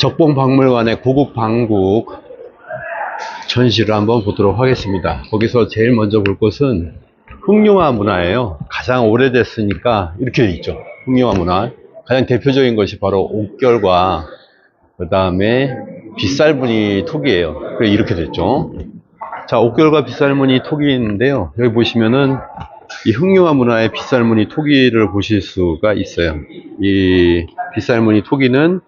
적봉박물관의 고국 방국 전시를 한번 보도록 하겠습니다. 거기서 제일 먼저 볼 것은 흑룡화 문화예요. 가장 오래됐으니까 이렇게 돼 있죠. 흑룡화 문화. 가장 대표적인 것이 바로 옥결과 그 다음에 빗살무늬 톡이에요. 그래 이렇게 됐죠. 자, 옥결과 빗살무늬 있는데요. 여기 보시면은 이 흑룡화 문화의 빗살무늬 토기를 보실 수가 있어요. 이 빗살무늬 토기는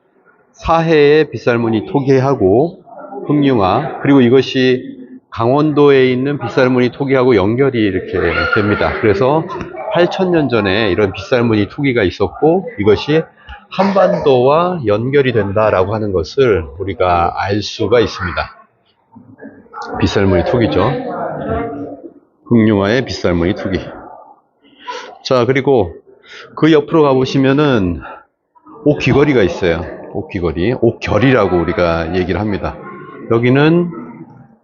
사해의 빗살무늬 토기하고 흑룡화 그리고 이것이 강원도에 있는 빗살무늬 토기하고 연결이 이렇게 됩니다. 그래서 8천년 전에 이런 빗살무늬 토기가 있었고 이것이 한반도와 연결이 된다라고 하는 것을 우리가 알 수가 있습니다. 빗살무늬 토기죠. 흑룡화의 빗살무늬 투기. 자, 그리고 그 옆으로 가보시면은 옥귀걸이가 있어요. 옥귀걸이. 옥결이라고 우리가 얘기를 합니다. 여기는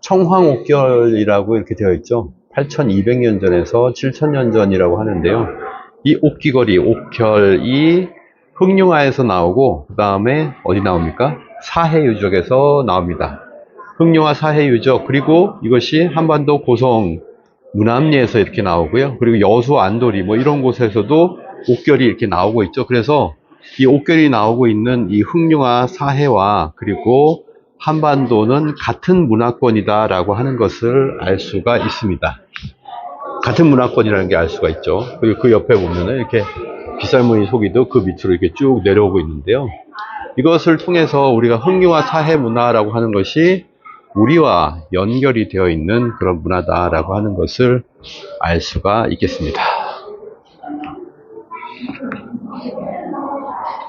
청황옥결이라고 이렇게 되어 있죠. 8200년 전에서 7000년 전이라고 하는데요. 이 옥귀걸이, 옥결이 흑룡화에서 나오고, 그 다음에 어디 나옵니까? 사해유적에서 나옵니다. 흑룡화 사해유적, 그리고 이것이 한반도 고성 문암리에서 이렇게 나오고요. 그리고 여수 안도리 뭐 이런 곳에서도 옥결이 이렇게 나오고 있죠. 그래서 이 옥결이 나오고 있는 이 흑룡화 사회와 그리고 한반도는 같은 문화권이다라고 하는 것을 알 수가 있습니다. 같은 문화권이라는 게 알 수가 있죠. 그리고 그 옆에 보면은 이렇게 비살무늬 속이도 그 밑으로 이렇게 쭉 내려오고 있는데요. 이것을 통해서 우리가 흑류화 사회 문화라고 하는 것이 우리와 연결이 되어 있는 그런 문화다라고 하는 것을 알 수가 있겠습니다.